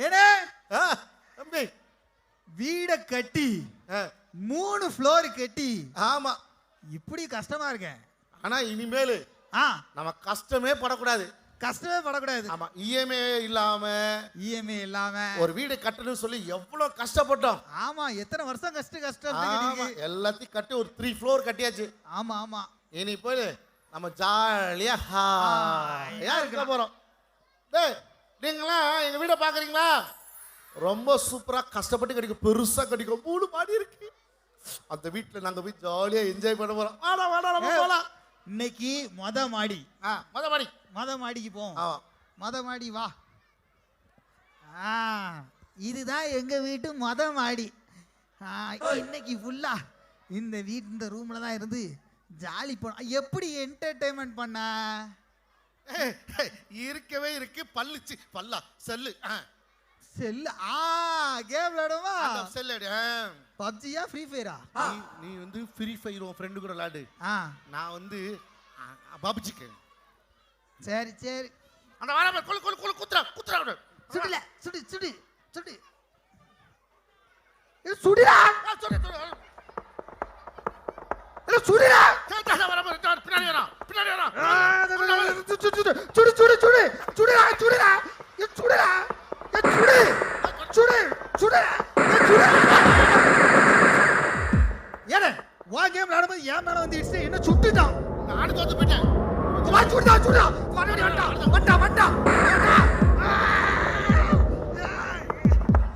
ஏனே ஆ, தம்பி. வீட கட்டி மூணு ஃப்ளோர் கட்டி. ஆமா. இப்படி கஷ்டமா இருக்கேன். ஆனா இனிமேல் ஆ. நம்ம கஷ்டமே படக்கூடாது. கஷ்டமே படக்கூடாது. ஆமா இஎம்ஐ இல்லாம இஎம்ஐ இல்லாம. ஒரு வீடு கட்டணும்னு சொல்லி எவ்வளவு கஷ்டப்பட்டோம். ஆமா எத்தனை வருஷம் கஷ்ட கஷ்டம். எல்லாத்தையும் கட்டி ஒரு த்ரீ ஃப்ளோர் கட்டியாச்சு. ஆமா ஆமா. இனி போய் நம்ம ஜாலியா ஹாயா இருக்க போறோம். டேய் நீங்களாம் எங்க வீடை பாக்குறீங்களா? ரொம்ப சூப்பரா கஷ்டப்பட்டு கட்டிக்கும் பெருசா கட்டிக்கும் மூணு மாடி இருக்கு. அந்த வீட்டுல நாங்க போய் ஜாலியா என்ஜாய் பண்ண போறோம். வாடா வாடா நம்ம போலாம். இன்னைக்கு மொத மாடி. ஆ மொத மாடி. மொத மாடிக்கு போவோம். ஆமா. மொத மாடி வா. ஆ இதுதான் எங்க வீட்டு மொத மாடி. ஆ, இன்னைக்கு ஃபுல்லா இந்த வீட் இந்த ரூம்ல தான் இருந்து ஜாலி பண்ண எப்படி என்டர்டைன்மெண்ட் பண்ண? இருக்கவே இருக்கு. பல்லுச்சு பல்லா செல்லு செல்லு ஆ கேம் எடு, ஆ. பப்ஜியா ஃப்ரீ ஃபயரா? நீ வந்து ஃப்ரீ ஃபயர் உன் ஃப்ரெண்டு கூட விளாடு ஆ. நான் வந்து பப்ஜிக்கு. சரி சரி. அந்த வாழ கொழு கொழு கொழு குத்துறா குத்துறா. சுடுல சுடு சுடு சுடு. ஏ, சுடுடா! சொல்லு. ஏ, சுடுடா பின்னாடி வரான் பின்னாடி வரான் சுடு, சுடு, சுடு, சுடு, சுடு, சுடுடா, சுடுடா, சுடுடா, சுடு, சுடு, சுடுடா, சுடு. ஏலே, உன் game விளையாடும்போது என் மேல வந்து இடிச்சுட்டு என்ன சுட்டுட்டான். நானும் தோத்து போயிட்டேன் வா, சுடுடா, சுடுடா. வந்தான், வந்தான். ஆ.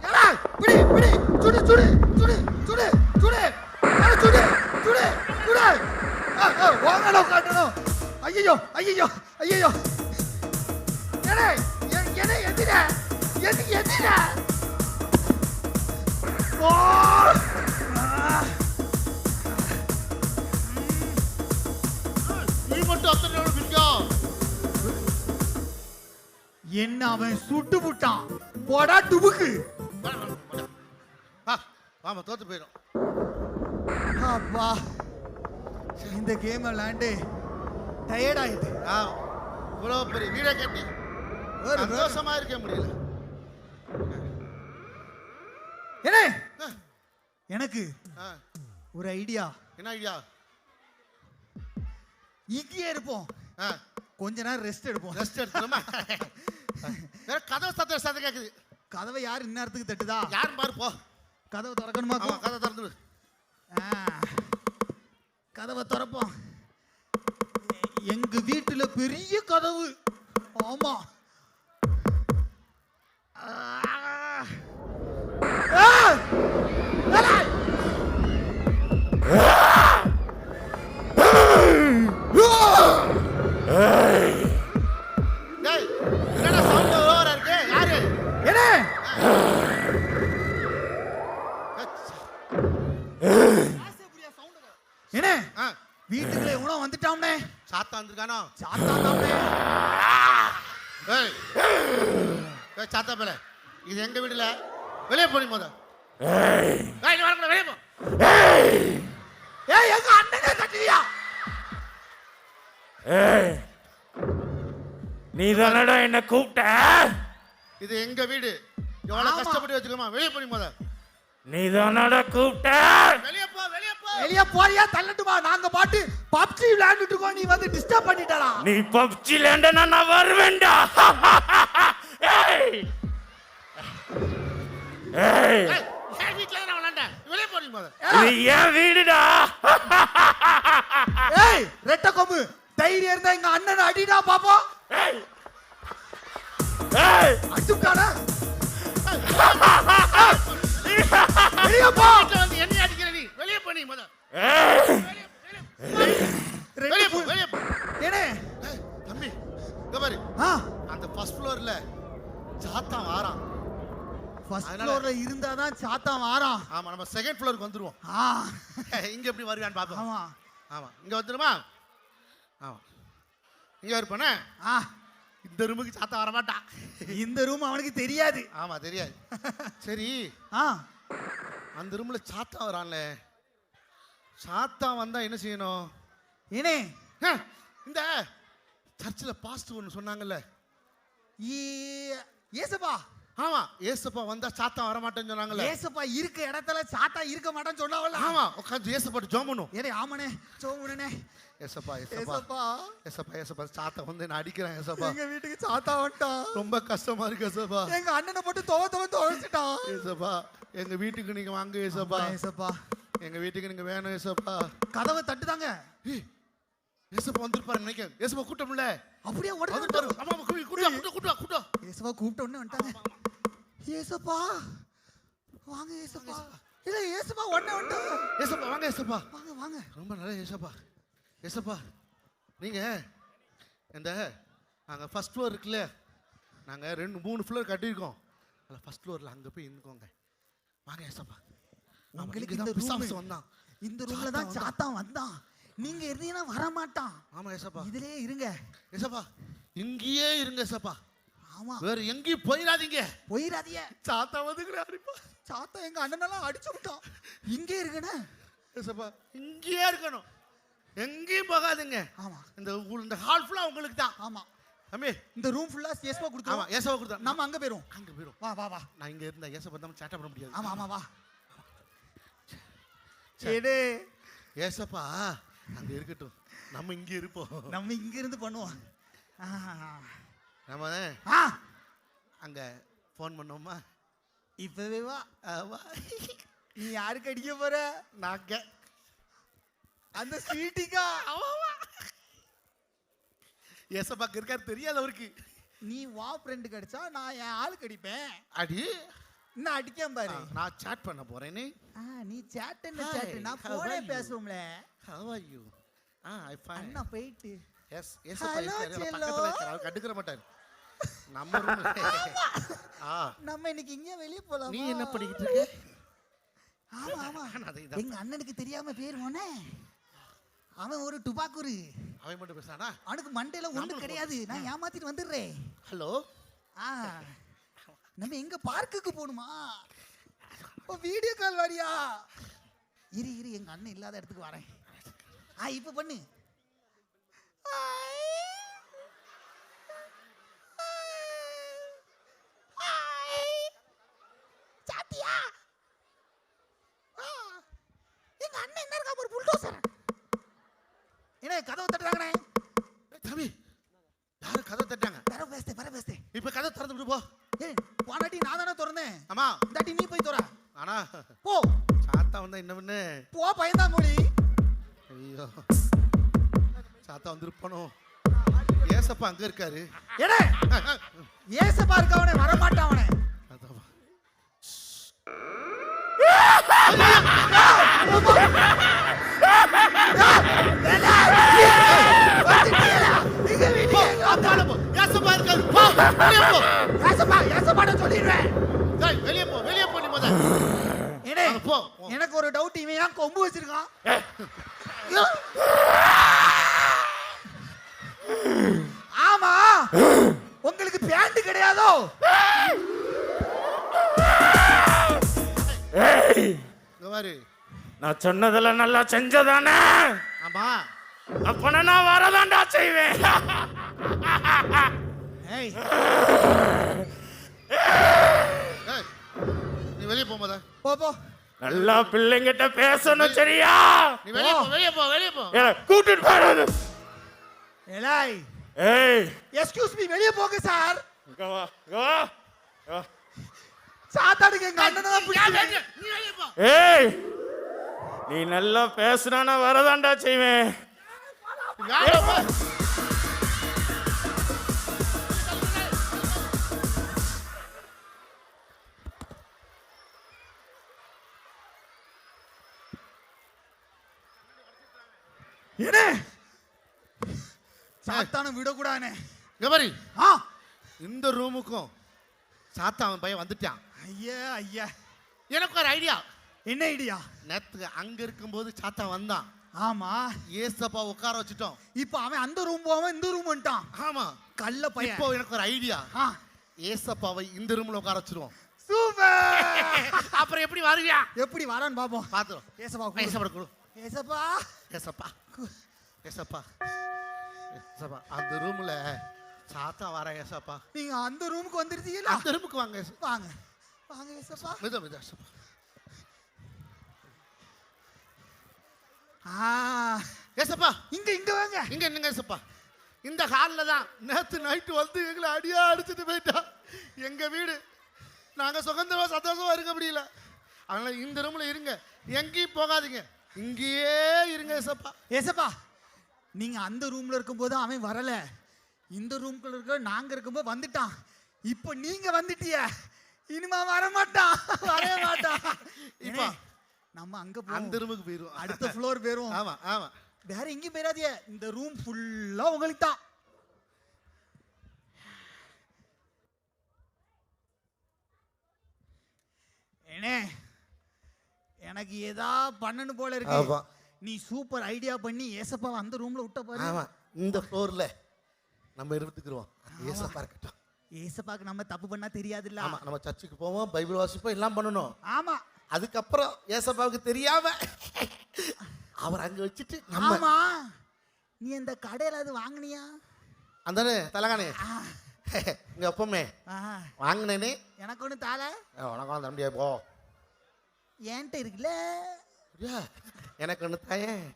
ஏலே, பிடி, பிடி, சுடு, சுடு, சுடு. உட்காரணும். ஐயையோ, ஐயையோ, ஐயையோ. ஏலே, எ- என்னை எதிர, எது எதிர. ஓ. ஆ. நீ மட்டும் அத்தனை பிடிக்கும் என்ன அவன் சுட்டு விட்டான் போடா டுபுக்கு ஆமா தோத்து போயிடும் அப்பா இந்த கேம் விளையாண்டு டயர்ட் ஆ இவ்வளோ பெரிய வீடை கட்டி ஒரு சந்தோஷமா இருக்க முடியல. என்ன? எனக்கு ஒரு ஐடியா என்ன ஐடியா இங்கேயே இருப்போம். கொஞ்ச நேரம் ரெஸ்ட் எடுப்போம். ரெஸ்ட் எடுத்துருமா வேற கதவை சத்த சத்தம் கேட்குது கதவை யார் இந்நேரத்துக்கு தட்டுதா? யாரும் பாரு போ. கதவை திறக்கணுமா ஆமா கதை திறந்துடு ஆ, கதவை திறப்போம். எங்க வீட்டுல பெரிய கதவு. ஆமா. என்னடா சவுண்ட் ஓவரா இருக்கு? யாரு? என்ன ஆ எவனோ வந்துட்டாம்னே சாத்தா வந்திருக்கானோ? சாத்தாண்டாம்னே ஏய். ஏய் சாத்தா பேல இது எங்க வீடுல? வெளியே போனி போத ஏய் நீ வெளியே போ. ஏய் எங்க அண்ணனே தட்டுவியா ஏய். நீ தானடா என்ன கூப்பிட்ட? இது எங்க வீடு? எவ்வளவு. கஷ்டப்பட்டு வச்சுக்கோமா வெளியே போனி போத நீ தானடா கூப்பிட்ட? வெளியே போ வெளியே போ. வெளிய போறியா? தள்ளட்டுமா. நாங்க பாட்டு விளையாண்டுட்டு இருக்கோம் நீ வந்து டிஸ்டர்ப் பண்ணிட்டடா நீ பப்ஜி லேண்டனா நான் வருவேன்டா. ஏய்! ஏய்! என் வீட்டுல நான் விளாண்டேன் வெளியே போனி போத இது என் வீடுடா. ஏய் ரெட்ட கொம்பு. தைரியம் இருந்தா எங்க அண்ணன் அடிடா பாப்போம். ஏய்! ஏய்! அடிச்சுட்டாடா வெளிய போ. வீட்டுல வந்து என்ன அடிக்கிற நீ? வெளியே ஏய் வெளியே போ ரெண்டு வெளியே போ ஏனே ஏய், தம்பி இங்க பாரு ஆ அந்த ஃபர்ஸ்ட் ஃப்ளோர்ல சாத்தான் வாரான் ஃபர்ஸ்ட் ஃப்ளோர்ல இருந்தாதான் சாத்தான் வாரான். ஆமா நம்ம செகண்ட் ஃப்ளோருக்கு வந்துருவோம். ஆ. இங்க எப்படி வருவான்னு பாப்போம் ஆமா. ஆமா இங்க வந்துருமா? ஆமா. இங்க இருப்பானே? ஆ. இந்த ரூமுக்கு சாத்தா வர மாட்டான் இந்த ரூம் அவனுக்கு தெரியாது. ஆமா தெரியாது. சரி. ஆ. அந்த ரூம்ல சாத்தா வரான்ல. சாத்தா வந்தா என்ன செய்யணும்? ஏனே இந்த சர்ச்சில் பாஸ்ட் ஒன்று சொன்னாங்கல்ல. ஏசப்பா. ஆமா ஏசப்பா வந்தா சாத்தான் வர மாட்டேன்னு சொன்னாங்கல்ல. ஏசப்பா இருக்க இடத்துல சாத்தா இருக்க மாட்டேன்னு சொன்னாவல்ல. ஆமா உட்காந்து ஏசப்பாட்டு ஜோம் பண்ணும் ஏடே ஆமாண்ணே சோமுனே ஏசப்பா ஏசப்பா. ஏசப்பா. ஏசப்பா ஏசப்பா சாத்தா வந்து நான் அடிக்கிறேன் ஏசப்பா. எங்க வீட்டுக்கு சாத்தா வந்துட்டான். ரொம்ப கஷ்டமா இருக்கு ஏசப்பா. எங்க அண்ணனை போட்டு துவ துவ துவைச்சிட்டான். ஏசப்பா எங்க வீட்டுக்கு நீங்க வாங்க ஏசப்பா. ஏசப்பா. எங்க வீட்டுக்கு நீங்க வேணும் ஏசப்பா. கதவை தட்டுதாங்க. ஏசப்பா வந்திருப்பாரு நினைக்க ஏசப்பா கூட்டம்ல அப்படியே உடனே வந்துட்டாரு. ஆமா கூட்டா கூட்டா கூட்டா கூட்டா ஏசப்பா கூப்பிட்ட உடனே வந்துட்டாங்க ஏசப்பா வாங்க ஏசப்பா இல்ல ஏசப்பா உடனே வந்துட்டாங்க ஏசப்பா வாங்க ஏசப்பா வாங்க வாங்க. ரொம்ப நல்ல ஏசப்பா ஏசப்பா நீங்க இந்த நாங்கள் ஃபர்ஸ்ட் ஃப்ளோர் இருக்குல்ல நாங்கள் ரெண்டு மூணு ஃப்ளோர் கட்டியிருக்கோம். அதில் ஃபர்ஸ்ட் ஃப்ளோரில் அங்கே போய் இருந்துக்கோங்க. வாங்க ஏசப்பா உங்களுக்கு இந்த பிசாசு வந்தான். இந்த ரூம்ல தான் சாத்தான் வந்தான். நீங்க இருந்தீங்கன்னா வர மாட்டான் ஆமா ஏசப்பா. இதுலயே இருங்க. ஏசப்பா இங்கேயே இருங்க ஏசப்பா. ஆமா. வேற எங்கேயும் போயிடாதீங்க. போயிடாதீங்க. சாத்தா வந்துக்கிறாருப்பா சாத்தா எங்க அண்ணனெல்லாம் அடிச்சு விட்டான். இங்கே இருக்குண்ணே ஏசப்பா இங்கேயே இருக்கணும். எங்கேயும் போகாதீங்க. ஆமா. இந்த இந்த ஹால் ஃபுல்லாக உங்களுக்கு தான். ஆமா. அம்மி இந்த ரூம் ஃபுல்லா ஏசப்பா ஆமா கொடுத்துருவோம். ஏசப்பா கொடுத்தா நம்ம அங்க போயிரும் அங்கே போயிடும் வா வா வா. நான் இங்கே இருந்த ஏசப்பா தான் சேட்டை பண்ண முடியாது. ஆமா ஆமா வா. ஏடே ஏசப்பா அங்க இருக்கட்டும். நம்ம இங்க இருப்போம். நம்ம இங்க இருந்து பண்ணுவோம். நம்ம அங்க ஃபோன் பண்ணோமா இப்பவே வா. நீ யாருக்கு அடிக்க போற? நாங்க அந்த ஸ்வீட்டிக்கா ஏசப்பாக்கு இருக்காரு தெரியாது அவருக்கு. நீ வா ஃப்ரெண்டு கிடைச்சா நான் என் ஆளுக்கு அடிப்பேன். அடி. இன்னும் அடிக்காம பாரு. நான் சாட் பண்ண போறேனே. நீ சேட் என்ன சேட் நான் how போனே are you? பேசுவோம்ல. ஹவ் ஆர் யூ ஆ ஐ ஃபைன் அண்ணா போயிட்டு. எஸ் செல்லம். பக்கத்துல இருக்காரு. அவர் கண்டுக்கிற மாட்டார். நம்ம ஆ. நம்ம இன்னைக்கு இங்கே வெளியே போலாம்? நீ என்ன பண்ணிக்கிட்டு இருக்க? ஆமா ஆமா. நான் எங்க அண்ணனுக்கு தெரியாம பேர் போனே அவன் ஒரு டுபாக்குரு அவன் மட்டும் பேசுறானா? அவனுக்கு மண்டையில ஒண்ணு கிடையாது. நான் ஏமாத்திட்டு வந்துடுறேன். ஹலோ ஆ. நம்ம எங்க பார்க்குக்கு போகணுமா வீடியோ கால் வரியா இரு இரு எங்க அண்ணன் இல்லாத இடத்துக்கு வரேன். ஆ இப்போ பண்ணு. என்ன கதவை தட்டுறாங்கண்ணே? தம்பி யாரு கதை தட்டாங்க வர பேசுதே வர பேசுதே இப்ப கதை திறந்து விடு போ. ஏய் போனாட்டி நான் தானே திறந்தேன் ஆமா இந்தாட்டி நீ போய் தோற ஆனா போ சாத்தா வந்தா என்ன பண்ணு போ பயந்தாங்கோழி ஐயோ சாத்தா வந்திருப்பானோ ஏசப்பா அங்க இருக்காரு எடே ஏசப்பா இருக்கவனே வர மாட்டாவனே அதான் ஏசப்பா ஏசப்பாட சொல்லிடுவேன் டேய், வெளியே போ, வெளியே போ நீ முத. போ, போ. எனக்கு ஒரு டவுட் இவன் ஏன் கொம்பு வச்சிருக்கான் ஆமா உங்களுக்கு பேண்ட் கிடையாதோ. நான் சொன்னதெல்லாம் நல்லா செஞ்சதானே ஆமா அப்பனா நான் வரதாண்டா செய்வேன் ஏய். நீ வெளியே போ முத. போ போ. நல்லா பிள்ளைங்கிட்ட பேசணும் சரியா? நீ வெளியே போ வெளியே போ வெளியே போ. ஏய், கூட்டிட்டு போறது எலாய் ஏய். எக்ஸ்கியூஸ் மீ வெளியே போங்க சார். இங்க வா இங்க வா. சாத்தாடுக்கு எங்க அண்ணனை தான் வெளியே? நீ வெளியே போ. ஏய். நீ நல்லா பேசுனா நான் வரதாண்டா செய்வேன். என்ன சாத்தான விடக்கூடாதுனே இங்க பாரு. ஆ. இந்த ரூமுக்கும் சாத்தா அவன் பையன் வந்துட்டான். ஐயா ஐயா. எனக்கு ஒரு ஐடியா. என்ன ஐடியா? நேத்துக்கு அங்க இருக்கும்போது சாத்தா வந்தான். ஆமா. ஏசப்பா உட்கார வச்சுட்டோம். இப்போ அவன் அந்த ரூம் போவான் இந்த ரூம் வந்துட்டான். ஆமா. கள்ள பையன். இப்போ எனக்கு ஒரு ஐடியா. ஏசப்பாவை இந்த ரூம்ல உட்கார வச்சிருவோம். சூப்பர். அப்புறம் எப்படி வருவியா? எப்படி வரான்னு பாப்போம். பாத்துரும் ஏசப்பா. ஏசப்பா ஏசப்பா. ஏசப்பா. ஏசப்பா ஏசப்பா அந்த ரூம்ல சாத்தா வர ஏசப்பா. நீங்க அந்த ரூமுக்கு வந்துருச்சீங்களா அந்த ரூமுக்கு வாங்க வாங்க வாங்க ஏசப்பா. மித மித ஏசப்பா. ஆ. ஏசப்பா. இங்க இங்க வாங்க. இங்க என்னங்க ஏசப்பா. இந்த ஹாலில் தான் நேற்று நைட்டு வந்து எங்களை அடியா அடிச்சுட்டு போயிட்டா. எங்க வீடு. நாங்க சுதந்திரமா சந்தோஷமா இருக்க முடியல. அதனால இந்த ரூம்ல இருங்க. எங்கேயும் போகாதீங்க. இங்கேயே இருங்க ஏசப்பா. ஏசப்பா நீங்க அந்த ரூம்ல இருக்கும்போது அவன் வரல. இந்த ரூம்குள்ள இருக்க நாங்க இருக்கும்போது வந்துட்டான். இப்போ நீங்க வந்துட்டிய. இனிமா வர மாட்டான் வரவே மாட்டான். இப்போ நம்ம அங்க அந்த ரூமுக்கு போயிருவோம். அடுத்த ஃப்ளோர் போயிரும் ஆமா ஆமா. வேற எங்கேயும் போயிடாதீங்க இந்த ரூம் ஃபுல்லா உங்களுக்கு தான் ஏனே எனக்கு ஏதா பண்ணணும் போல. இருக்கு. நீ சூப்பர் ஐடியா பண்ணி ஏசப்பாவை அந்த ரூம்ல விட்ட பாரு. இந்த ஃப்ளோர்ல நம்ம இருந்துக்குருவோம் ஏசப்பா இருக்கட்டும். ஏசப்பாக்கு நம்ம தப்பு பண்ணா தெரியாதுல்ல. ஆமா. நம்ம சர்ச்சுக்கு போவோம் பைபிள் வாசிப்போம் எல்லாம் பண்ணணும். ஆமா. அதுக்கப்புறம் ஏசப்பாவுக்கு தெரியாம அவர் அங்க வச்சுட்டு நம்ம ஆமா. நீ இந்த கடையில அது வாங்குனியா? அந்தானே தலகானே இங்க எப்பவுமே ஆ, வாங்கினேனே. எனக்கு ஒண்ணு தால? உனக்கு தம்பியா போ. என்கிட்ட இருக்குல்ல? எனக்கு ஒன்று தாயேன்.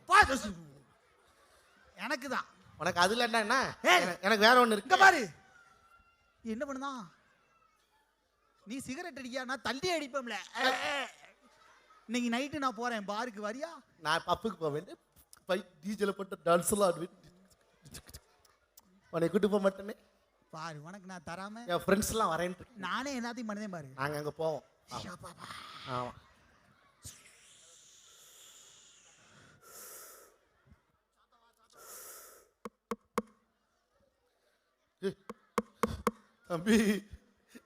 எனக்கு தான் உனக்கு அதுல என்ன. எனக்கு- வேற ஒன்று இருக்கு. பாரு. என்ன பண்ணுதா நீ சிகரெட் அடிக்கியா நான் தள்ளி அடிப்போம்ல இன்னைக்கு நைட்டு நான் போறேன். பாருக்கு வரியா? நான் பப்புக்கு போவேன். பை டீஜில் போட்டு டான்ஸ்லாம் ஆடுவேன். உன்னை கூட்டு போக மாட்டேனே. பாரு உனக்கு நான் தராம என் ஃப்ரெண்ட்ஸ்லாம் வரேன்ட்டு. நானே எல்லாத்தையும் பண்ணுதேன் பாரு. நாங்கள் அங்கே போவோம். ஆமாம் தம்பி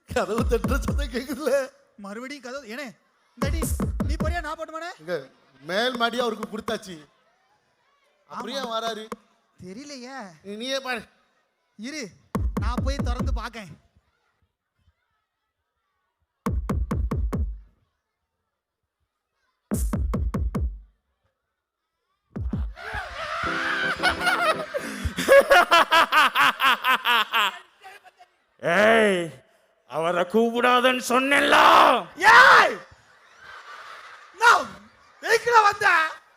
கதவு தட்டுற சத்தம் கேக்குதுல மறுபடியும் கதவு ஏனே இந்தாடி நீ போறியா? நான் போட்டுமானே? இங்க மேல் மாடி அவருக்கு கொடுத்தாச்சு. அப்படியே வராரு? தெரியலையே. நீயே பாரு. இரு நான் போய் திறந்து பார்க்கேன். ஏய் அவரை கூப்பிடாதன்னு சொன்னேன்ல. ஏய் நான் எதுக்குல வந்த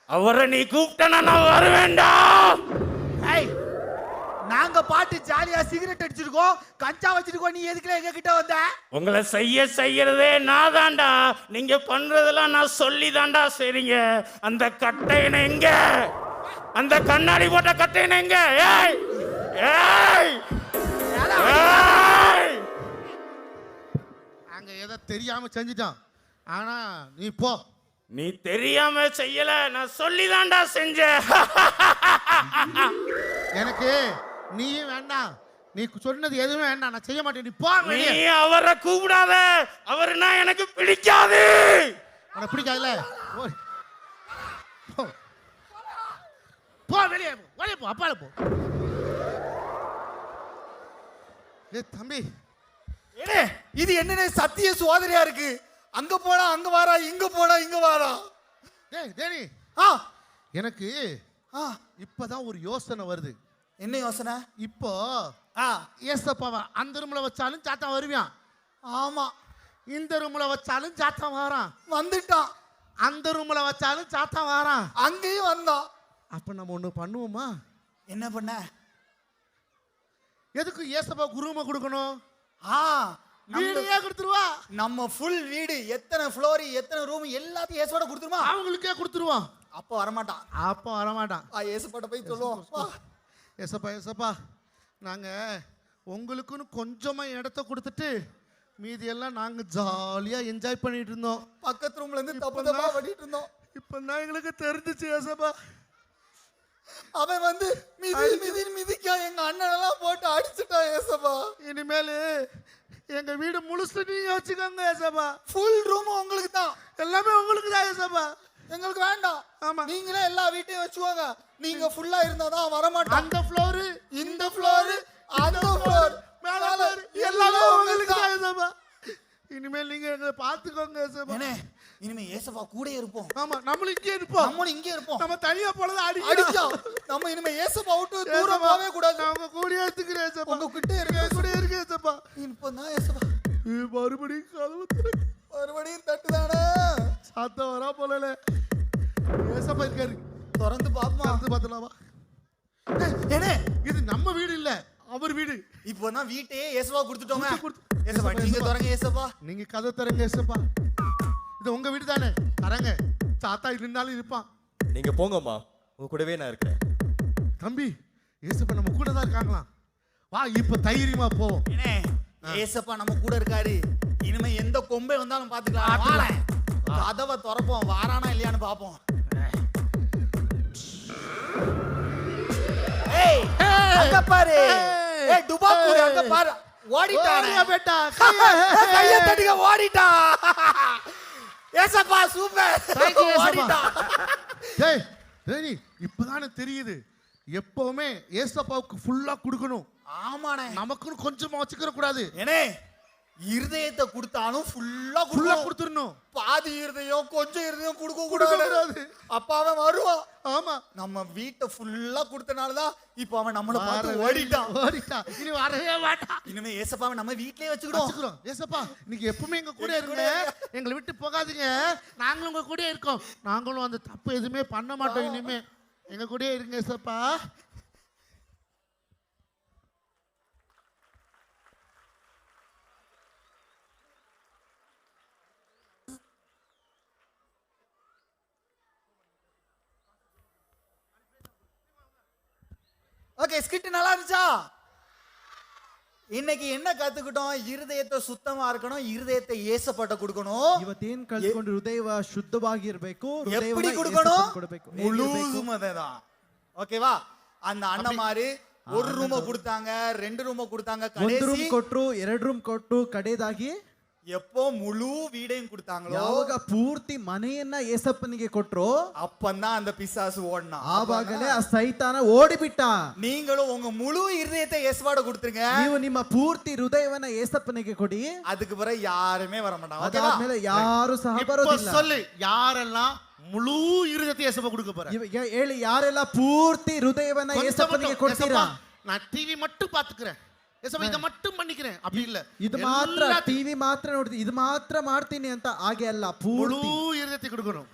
அவரை நீ கூப்பிட்டனா நான் வருவேன்டா. ஏய் நாங்க பாட்டு ஜாலியா சிகரெட் அடிச்சிருக்கோம் கஞ்சா வச்சிருக்கோம் நீ எதுக்குல எங்க கிட்ட வந்த? உங்களை செய்ய செய்யறதே நான் தான்டா நீங்க பண்றதெல்லாம் நான் சொல்லி தான்டா சரிங்க அந்த கட்டையனை எங்க? அந்த கண்ணாடி போட்ட கட்டையனை எங்க? ஏய் ஏய் ஏய் ஏதோ தெரியாம செஞ்சுட்டான். ஆனா நீ போ. நீ தெரியாம செய்யல நான் சொல்லி தான்டா செஞ்சேன். எனக்கு நீயும் வேண்டாம். நீ சொன்னது எதுவும் வேண்டாம். நான் செய்ய மாட்டேன். நீ போ நீ அவரை கூப்பிடாத. அவருனா எனக்கு பிடிக்காது. உனக்கு பிடிக்காதுல்ல. போ. வெளியே போ. வெளியே போ. அப்பால போ. ஏ தம்பி. ஏனே இது என்னன்னு சத்திய சோதனையா இருக்கு? அங்க போடா அங்க வாரா இங்க போடா இங்க வாரா டேய் டேனி. ஆ. எனக்கு ஆ. இப்பதான் ஒரு யோசனை வருது. என்ன யோசனை? இப்போ ஆ. ஏசப்பாவா அந்த ரூம்ல வச்சாலும் சாத்தான் வருவான். ஆமா. இந்த ரூம்ல வச்சாலும் சாத்தான் வாரான். வந்துட்டான். அந்த ரூம்ல வச்சாலும் சாத்தான் வாரான். அங்கேயும் வந்தான். அப்ப நம்ம ஒண்ணு பண்ணுவோமா? என்ன பண்ண? எதுக்கு ஏசப்பா குருமை கொடுக்கணும்? ஆ வீடையே கொடுத்துருவா. நம்ம ஃபுல் வீடு எத்தனை ஃப்ளோர் எத்தனை ரூம் எல்லாத்தையும் ஏசோட கொடுத்துருமா? அவங்களுக்கே கொடுத்துருவான் அப்போ வரமாட்டான். அப்போ வரமாட்டான். ஆ ஏசுப்பாட்ட போய் சொல்லுவோம். ஏசப்பா ஏசப்பா நாங்க உங்களுக்குன்னு கொஞ்சமா இடத்த கொடுத்துட்டு மீதி எல்லாம் நாங்க ஜாலியா என்ஜாய் பண்ணிட்டு இருந்தோம். பக்கத்து ரூம்ல இருந்து தப்பு தப்பா பண்ணிட்டு இருந்தோம். இப்போ தான் எங்களுக்கு தெரிஞ்சிச்சு ஏசப்பா அவன் வந்து மிதி மிதி மிதிக்கா. எங்க அண்ணனெல்லாம் போட்டு அடிச்சுட்டான் ஏசப்பா. இனிமேல் எங்க வீடு முழுசு நீங்க வச்சுக்கோங்க ஏசப்பா. ஃபுல் ரூம் உங்களுக்கு தான். எல்லாமே உங்களுக்கு தான் ஏசப்பா. எங்களுக்கு வேண்டாம். ஆமா. நீங்களே எல்லா வீட்டையும் வச்சுக்கோங்க. நீங்க ஃபுல்லா இருந்தா தான் வர மாட்டான் அந்த ஃப்ளோரு இந்த ஃப்ளோர் அந்த ஃப்ளோர் மேல மேல எல்லாமே உங்களுக்கு தான் ஏசப்பா. இனிமேல் நீங்க எங்களை பார்த்துக்கோங்க ஏசப்பா. இனிமே ஏசப்பா கூட இருப்போம். ஆமா நம்மளும் இங்கே இருப்போம். நம்மளும் இங்கே இருப்போம். நம்ம தனியா போனது அடிச்சா அடிச்சோம் நம்ம இனிமே ஏசப்பா விட்டு தூரம் போகவே கூடாது. அவங்க கூட எடுத்துக்கிறேன் ஏசப்பா. உங்க கிட்ட இருக்க கூட இருக்கு ஏசப்பா இப்பதான் ஏசப்பா. ஏ, மறுபடியும் கதவு. மறுபடியும் தட்டுதானே? சத்தம் வரா போலல. ஏசப்பா இருக்காரு. திறந்து பாப்போம் வந்து பார்த்தலாமா ஏனே? இது நம்ம வீடு இல்ல அவர் வீடு. இப்போதான் வீட்டையே ஏசப்பா கொடுத்துட்டோங்க கொடுத்து, கொடுத்து. ஏசப்பா நீங்க திறங்க ஏசப்பா. நீங்க கதை தரங்க ஏசப்பா. இது உங்க வீடு தானே? தரங்க. சாத்தா இருந்தாலும் இருப்பான். நீங்க போங்கம்மா. உங்க கூடவே நான் இருக்கிறேன். தம்பி ஏசப்பா நம்ம கூட தான் இருக்காங்களாம். வா இப்ப தைரியமா போவோம் ஏனே ஏசப்பா நம்ம கூட இருக்காரு. இனிமே எந்த கொம்பை வந்தாலும் பாத்துக்கலாம் கதவை திறப்போம். வாரானா இல்லையான்னு பாப்போம் ஏய் அங்க பாரு. ஏய். டுபாக்கூர் அங்க பாரு. ஓடிட்டானே. ஓடியா ஏசப்பா சூப்பர் you, ஏசப்பா. டேய் இப்பதானே தெரியுது. எப்பவுமே ஏசப்பாவுக்கு ஃபுல்லா கொடுக்கணும். ஆமாண்ணே. நமக்குன்னு கொஞ்சமா வச்சுக்கிற கூடாது ஏனே இருதயத்தை கொடுத்தாலும் ஃபுல்லா ஃபுல்லா கொடுத்துடணும். பாதி இருதயம் கொஞ்சம் இருதயம் கொடுக்க கூடாது. அப்ப அவன் வருவான். ஆமா. நம்ம வீட்டை ஃபுல்லா கொடுத்தனால தான் இப்போ அவன் நம்மள பார்த்து ஓடிட்டான். ஓடிட்டா இனி வரவே மாட்டான். இனிமே ஏசப்பாவை நம்ம வீட்லயே வச்சுக்கிறோம். ஏசப்பா நீங்க எப்பவுமே எங்க கூட இருங்க. எங்களை விட்டு போகாதீங்க. நாங்களும் உங்க கூட இருக்கோம். நாங்களும் அந்த தப்பு எதுவுமே பண்ண மாட்டோம் இனிமே. எங்க கூட இருங்க ஏசப்பா. ஓகே ஸ்கிட் நல்லா இருந்துச்சா இன்னைக்கு என்ன கத்துக்கிட்டோம் இருதயத்தை சுத்தமா இருக்கணும் இருதயத்தை ஏசப்பட்ட கொடுக்கணும் ಇವತ್ತೇನ್ ಕಲ್ತ್ಕೊಂಡು ಹೃದಯ ಶುದ್ಧವಾಗಿರ್ಬೇಕು எப்படி ಹೃದಯವನ್ನ கொடுக்கணும் ಯೇಸುವಿಗೆ ಕೊಡ್ಬೇಕು ಹೇಗಿರ್ಬೇಕು? முழுதும் தான் ஓகேவா அந்த அண்ணன் மாதிரி ஒரு ரூம கொடுத்தாங்க ரெண்டு ரூம கொடுத்தாங்க ಒಂದ್ ರೂಮ್ கடைசி ಕೊಟ್ರು ಎರಡ್ ರೂಮ್ ಕೊಟ್ಟು ಕಡೆದಾಗಿ எப்போ முழு வீடையும் கொடுத்தாங்களோ ಯಾವಾಗ ಪೂರ್ತಿ ಮನೆಯನ್ನ ಏಸಪ್ಪನಿಗೆ ಕೊಟ್ರು அப்பந்தான் அந்த பிசாசு ஓடினான் ಆವಾಗಲೇ ಆ ಸೈತಾನ ಓಡಿಬಿಟ್ಟ நீங்களும் உங்க முழு இருதயத்தை ஏசப்பாட கொடுத்துருங்க ನೀವು ನಿಮ್ಮ ಪೂರ್ತಿ ಹೃದಯವನ್ನ ಏಸಪ್ಪನಿಗೆ ಕೊಡಿ அதுக்கு பிறகு யாருமே வர மாட்டாங்க ஓகேவா ಅದಾದ್ಮೇಲೆ ಯಾರು ಸಹ இப்ப ಬರೋದಿಲ್ಲ சொல்லு யாரெல்லாம் முழு இருதயத்தை ஏசப்பா கொடுக்க போற ಇವಾಗ ಹೇಳಿ ಯಾರೆಲ್ಲ ಪೂರ್ತಿ ಹೃದಯವನ್ನ கொஞ்சம் ಏಸಪ್ಪನಿಗೆ மட்டும், ಕೊಡ್ತೀರಾ ஏசப்பா, நான் டிவி மட்டும் பாத்துக்கிறேன் ಇದು ಮಟ್ಟು ಮಣ್ಣಿಕನೆ ಅಪ್ಪಿಲ್ಲ ಇದು ಮಾತ್ರ ಟಿವಿ ಮಾತ್ರ ನೋಡ್ತೀನಿ ಇದು ಮಾತ್ರ ಮಾಡ್ತೀನಿ ಅಂತ ಹಾಗೆ ಅಲ್ಲ ಪೂರ್ತಿ ಇರತೈತಿ ಹುಡುಗನು